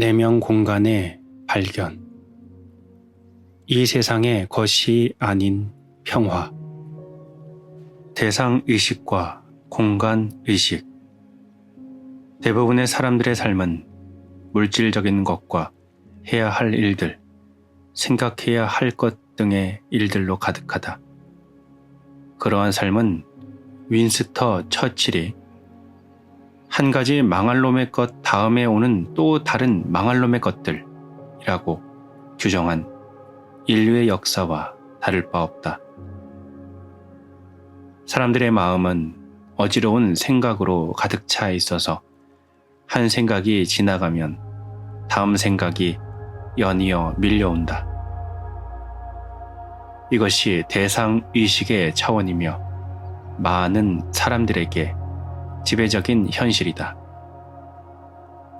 내면 공간의 발견. 이 세상의 것이 아닌 평화. 대상 의식과 공간 의식. 대부분의 사람들의 삶은 물질적인 것과 해야 할 일들, 생각해야 할 것 등의 일들로 가득하다. 그러한 삶은 윈스터 처칠이 한 가지 망할 놈의 것 다음에 오는 또 다른 망할 놈의 것들이라고 규정한 인류의 역사와 다를 바 없다. 사람들의 마음은 어지러운 생각으로 가득 차 있어서 한 생각이 지나가면 다음 생각이 연이어 밀려온다. 이것이 대상 의식의 차원이며 많은 사람들에게 지배적인 현실이다.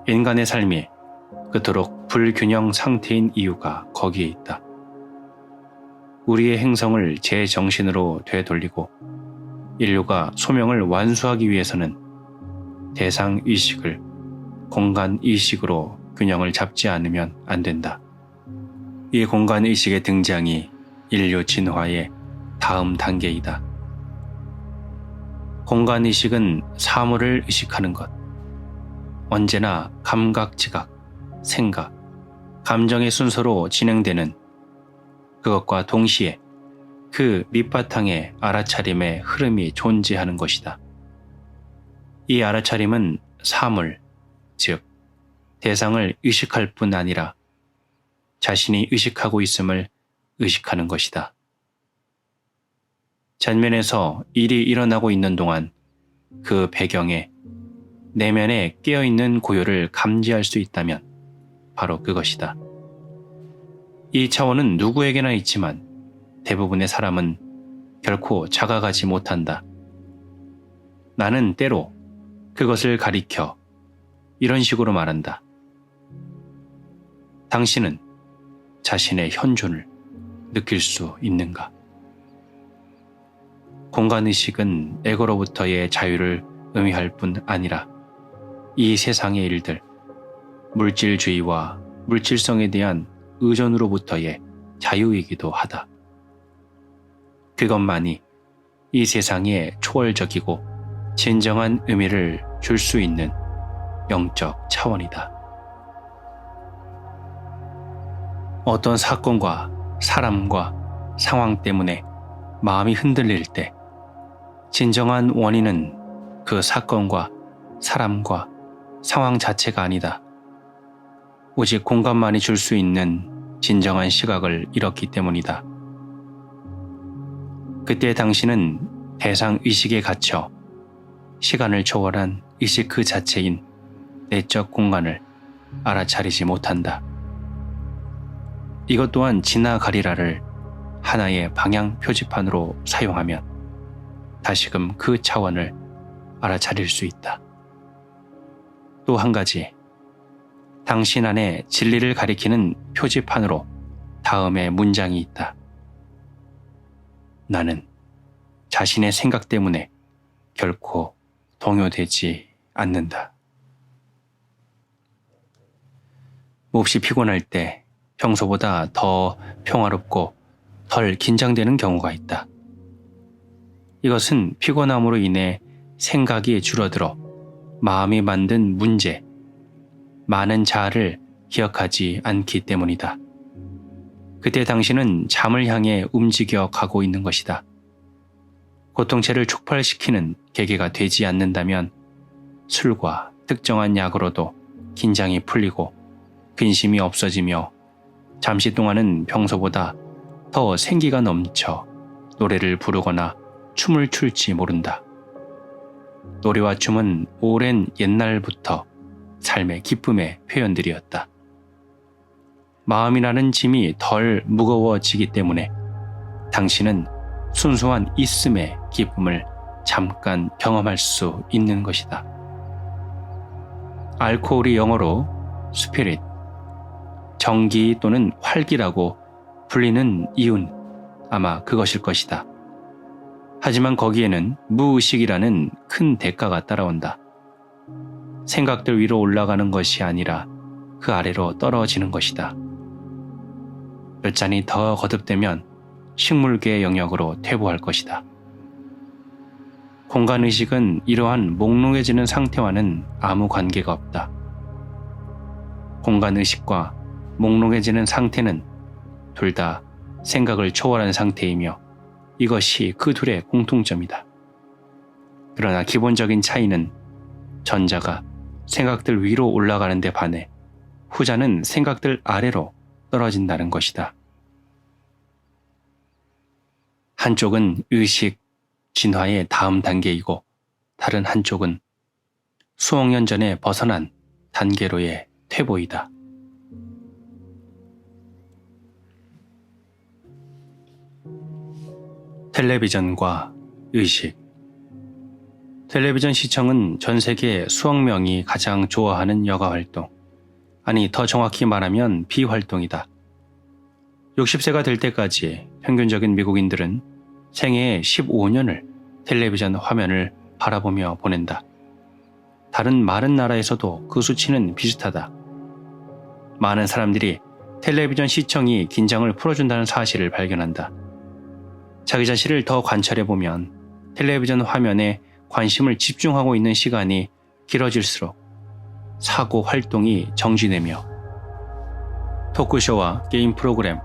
인간의 삶이 그토록 불균형 상태인 이유가 거기에 있다. 우리의 행성을 제 정신으로 되돌리고 인류가 소명을 완수하기 위해서는 대상 의식을 공간 의식으로 균형을 잡지 않으면 안 된다. 이 공간 의식의 등장이 인류 진화의 다음 단계이다. 공간 의식은 사물을 의식하는 것. 언제나 감각, 지각, 생각, 감정의 순서로 진행되는 그것과 동시에 그 밑바탕에 알아차림의 흐름이 존재하는 것이다. 이 알아차림은 사물, 즉, 대상을 의식할 뿐 아니라 자신이 의식하고 있음을 의식하는 것이다. 전면에서 일이 일어나고 있는 동안 그 배경에 내면에 깨어있는 고요를 감지할 수 있다면 바로 그것이다. 이 차원은 누구에게나 있지만 대부분의 사람은 결코 자각하지 못한다. 나는 때로 그것을 가리켜 이런 식으로 말한다. 당신은 자신의 현존을 느낄 수 있는가? 공간의식은 에고로부터의 자유를 의미할 뿐 아니라 이 세상의 일들, 물질주의와 물질성에 대한 의존으로부터의 자유이기도 하다. 그것만이 이 세상에 초월적이고 진정한 의미를 줄 수 있는 영적 차원이다. 어떤 사건과 사람과 상황 때문에 마음이 흔들릴 때 진정한 원인은 그 사건과 사람과 상황 자체가 아니다. 오직 공간만이 줄 수 있는 진정한 시각을 잃었기 때문이다. 그때 당신은 대상 의식에 갇혀 시간을 초월한 의식 그 자체인 내적 공간을 알아차리지 못한다. 이것 또한 지나가리라를 하나의 방향 표지판으로 사용하면 다시금 그 차원을 알아차릴 수 있다. 또 한 가지, 당신 안에 진리를 가리키는 표지판으로 다음의 문장이 있다. 나는 자신의 생각 때문에 결코 동요되지 않는다. 몹시 피곤할 때 평소보다 더 평화롭고 덜 긴장되는 경우가 있다. 이것은 피곤함으로 인해 생각이 줄어들어 마음이 만든 문제, 많은 자아를 기억하지 않기 때문이다. 그때 당신은 잠을 향해 움직여 가고 있는 것이다. 고통체를 촉발시키는 계기가 되지 않는다면 술과 특정한 약으로도 긴장이 풀리고 근심이 없어지며 잠시 동안은 평소보다 더 생기가 넘쳐 노래를 부르거나 춤을 출지 모른다. 노래와 춤은 오랜 옛날부터 삶의 기쁨의 표현들이었다. 마음이라는 짐이 덜 무거워지기 때문에 당신은 순수한 있음의 기쁨을 잠깐 경험할 수 있는 것이다. 알코올이 영어로 스피릿, 정기 또는 활기라고 불리는 이유는 아마 그것일 것이다. 하지만 거기에는 무의식이라는 큰 대가가 따라온다. 생각들 위로 올라가는 것이 아니라 그 아래로 떨어지는 것이다. 몇 잔이 더 거듭되면 식물계의 영역으로 퇴보할 것이다. 공간의식은 이러한 몽롱해지는 상태와는 아무 관계가 없다. 공간의식과 몽롱해지는 상태는 둘 다 생각을 초월한 상태이며 이것이 그 둘의 공통점이다. 그러나 기본적인 차이는 전자가 생각들 위로 올라가는 데 반해 후자는 생각들 아래로 떨어진다는 것이다. 한쪽은 의식, 진화의 다음 단계이고 다른 한쪽은 수억 년 전에 벗어난 단계로의 퇴보이다. 텔레비전과 의식 텔레비전 시청은 전 세계 수억 명이 가장 좋아하는 여가 활동, 아니 더 정확히 말하면 비활동이다. 60세가 될 때까지 평균적인 미국인들은 생애의 15년을 텔레비전 화면을 바라보며 보낸다. 다른 많은 나라에서도 그 수치는 비슷하다. 많은 사람들이 텔레비전 시청이 긴장을 풀어준다는 사실을 발견한다. 자기 자신을 더 관찰해 보면 텔레비전 화면에 관심을 집중하고 있는 시간이 길어질수록 사고 활동이 정지되며 토크쇼와 게임 프로그램,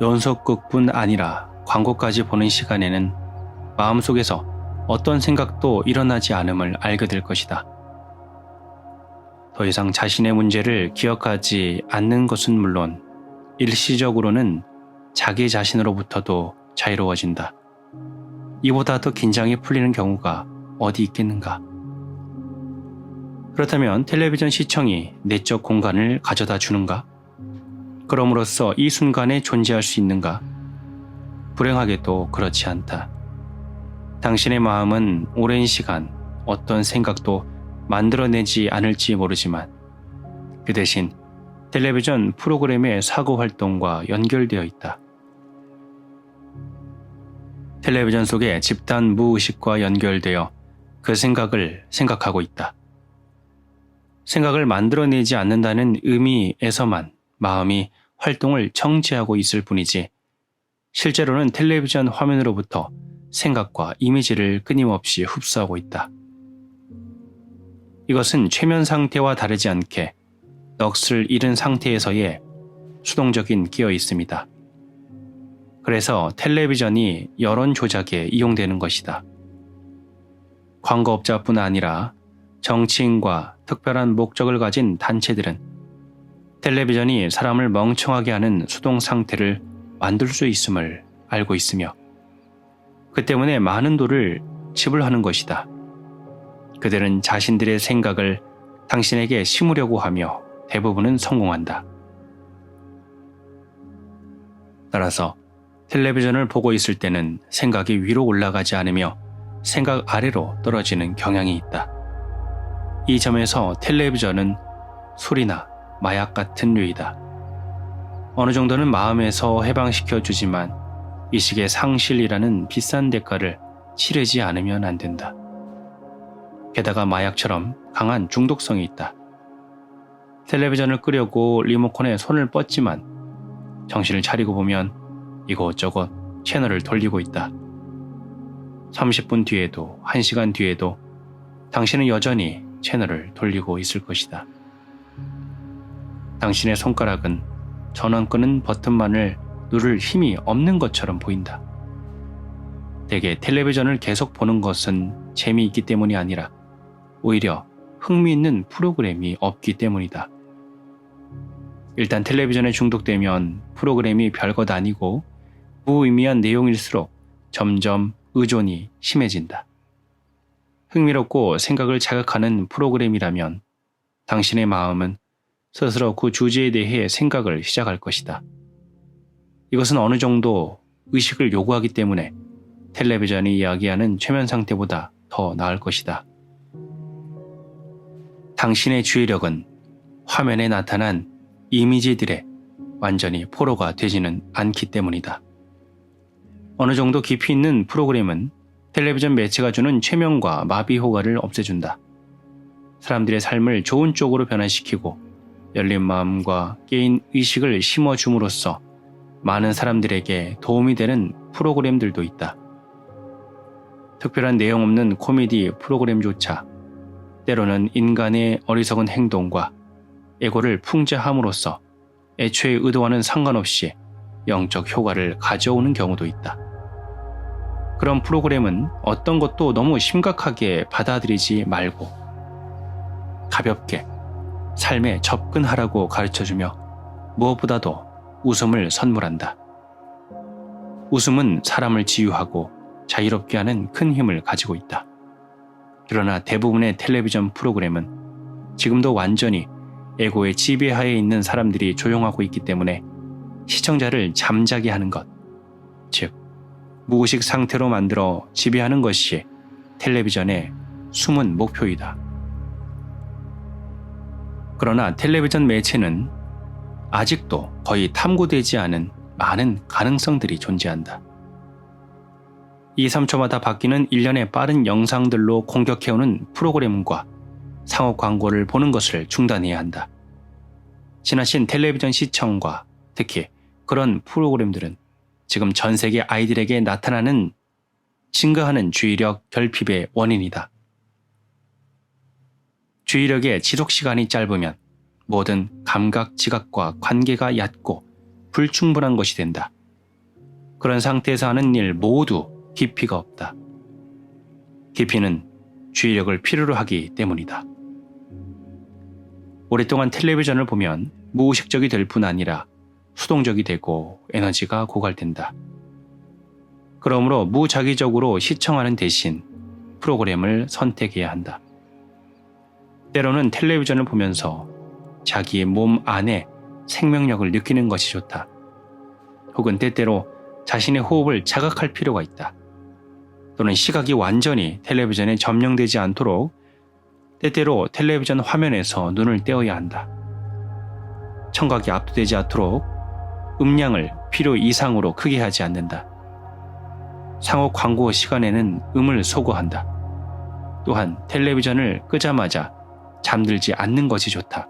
연속극뿐 아니라 광고까지 보는 시간에는 마음속에서 어떤 생각도 일어나지 않음을 알게 될 것이다. 더 이상 자신의 문제를 기억하지 않는 것은 물론 일시적으로는 자기 자신으로부터도 자유로워진다. 이보다 더 긴장이 풀리는 경우가 어디 있겠는가? 그렇다면 텔레비전 시청이 내적 공간을 가져다 주는가? 그럼으로써 이 순간에 존재할 수 있는가? 불행하게도 그렇지 않다. 당신의 마음은 오랜 시간 어떤 생각도 만들어내지 않을지 모르지만 그 대신 텔레비전 프로그램의 사고 활동과 연결되어 있다. 텔레비전 속의 집단 무의식과 연결되어 그 생각을 생각하고 있다. 생각을 만들어내지 않는다는 의미에서만 마음이 활동을 정지하고 있을 뿐이지 실제로는 텔레비전 화면으로부터 생각과 이미지를 끊임없이 흡수하고 있다. 이것은 최면 상태와 다르지 않게 넋을 잃은 상태에서의 수동적인 끼어 있습니다. 그래서 텔레비전이 여론 조작에 이용되는 것이다. 광고업자뿐 아니라 정치인과 특별한 목적을 가진 단체들은 텔레비전이 사람을 멍청하게 하는 수동 상태를 만들 수 있음을 알고 있으며 그 때문에 많은 돈을 지불하는 것이다. 그들은 자신들의 생각을 당신에게 심으려고 하며 대부분은 성공한다. 따라서 텔레비전을 보고 있을 때는 생각이 위로 올라가지 않으며 생각 아래로 떨어지는 경향이 있다. 이 점에서 텔레비전은 술이나 마약 같은 류이다. 어느 정도는 마음에서 해방시켜 주지만 의식의 상실이라는 비싼 대가를 치르지 않으면 안 된다. 게다가 마약처럼 강한 중독성이 있다. 텔레비전을 끄려고 리모컨에 손을 뻗지만 정신을 차리고 보면 이곳저곳 채널을 돌리고 있다. 30분 뒤에도 1시간 뒤에도 당신은 여전히 채널을 돌리고 있을 것이다. 당신의 손가락은 전원 끄는 버튼만을 누를 힘이 없는 것처럼 보인다. 대개 텔레비전을 계속 보는 것은 재미있기 때문이 아니라 오히려 흥미있는 프로그램이 없기 때문이다. 일단 텔레비전에 중독되면 프로그램이 별것 아니고 무의미한 내용일수록 점점 의존이 심해진다. 흥미롭고 생각을 자극하는 프로그램이라면 당신의 마음은 스스로 그 주제에 대해 생각을 시작할 것이다. 이것은 어느 정도 의식을 요구하기 때문에 텔레비전이 이야기하는 최면 상태보다 더 나을 것이다. 당신의 주의력은 화면에 나타난 이미지들에 완전히 포로가 되지는 않기 때문이다. 어느 정도 깊이 있는 프로그램은 텔레비전 매체가 주는 최면과 마비 효과를 없애준다. 사람들의 삶을 좋은 쪽으로 변화시키고 열린 마음과 깨인 의식을 심어줌으로써 많은 사람들에게 도움이 되는 프로그램들도 있다. 특별한 내용 없는 코미디 프로그램조차 때로는 인간의 어리석은 행동과 에고를 풍자함으로써 애초에 의도와는 상관없이 영적 효과를 가져오는 경우도 있다. 그런 프로그램은 어떤 것도 너무 심각하게 받아들이지 말고 가볍게 삶에 접근하라고 가르쳐주며 무엇보다도 웃음을 선물한다. 웃음은 사람을 지유하고 자유롭게 하는 큰 힘을 가지고 있다. 그러나 대부분의 텔레비전 프로그램은 지금도 완전히 에고의 지배하에 있는 사람들이 조용하고 있기 때문에 시청자를 잠자게 하는 것, 즉, 무의식 상태로 만들어 지배하는 것이 텔레비전의 숨은 목표이다. 그러나 텔레비전 매체는 아직도 거의 탐구되지 않은 많은 가능성들이 존재한다. 2, 3초마다 바뀌는 일련의 빠른 영상들로 공격해오는 프로그램과 상업 광고를 보는 것을 중단해야 한다. 지나친 텔레비전 시청과 특히 그런 프로그램들은 지금 전 세계 아이들에게 나타나는 증가하는 주의력 결핍의 원인이다. 주의력의 지속 시간이 짧으면 모든 감각 지각과 관계가 얕고 불충분한 것이 된다. 그런 상태에서 하는 일 모두 깊이가 없다. 깊이는 주의력을 필요로 하기 때문이다. 오랫동안 텔레비전을 보면 무의식적이 될 뿐 아니라 수동적이 되고 에너지가 고갈된다. 그러므로 무작위적으로 시청하는 대신 프로그램을 선택해야 한다. 때로는 텔레비전을 보면서 자기의 몸 안에 생명력을 느끼는 것이 좋다. 혹은 때때로 자신의 호흡을 자각할 필요가 있다. 또는 시각이 완전히 텔레비전에 점령되지 않도록 때때로 텔레비전 화면에서 눈을 떼어야 한다. 청각이 압도되지 않도록 음량을 필요 이상으로 크게 하지 않는다. 상호 광고 시간에는 음을 소거한다. 또한 텔레비전을 끄자마자 잠들지 않는 것이 좋다.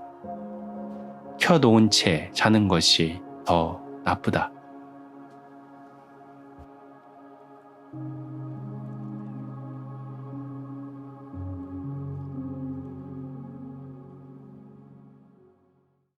켜놓은 채 자는 것이 더 나쁘다.